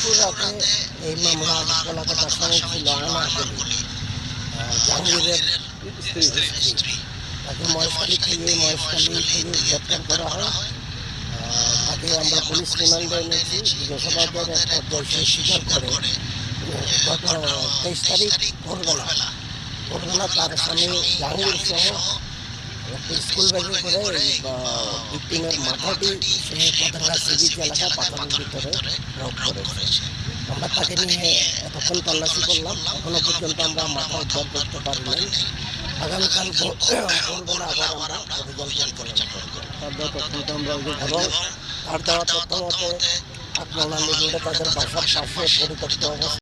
সুরাতে এই মামলা কলকাতা সঙ্গে ছিল আনা কলি জাহাঙ্গীরের স্ত্রী তাকে মহেশখালী থেকে মহেশখালী থেকে গ্রেপ্তার করা হয়। তাকে আমরা পুলিশ রিমান্ডে এনেছি। জিজ্ঞাসাবাদের একটা দলকে স্বীকার করে। গত তেইশ তারিখ ভোরবেলা। ভোরবেলা তার স্বামী জাহাঙ্গীর সহ স্কুল ব্যাগে করে ভিক্টিমের মাথাটি সে পতাকা সিবিচ এলাকা পাথরের ভিতরে ড্রপ করেছে। আমরা তাকে নিয়ে এতক্ষণ তল্লাশি করলাম এখনও পর্যন্ত আমরা মাথা উদ্ধার করতে পারি নাই আগামীকাল ভোর- ভোরবেলা আবার আমরা অভিযান পরিচালনা করব এবং তার দেওয়া তথ্য মতে তাদের বাসার পাশে পরিত্যক্ত অবস্থা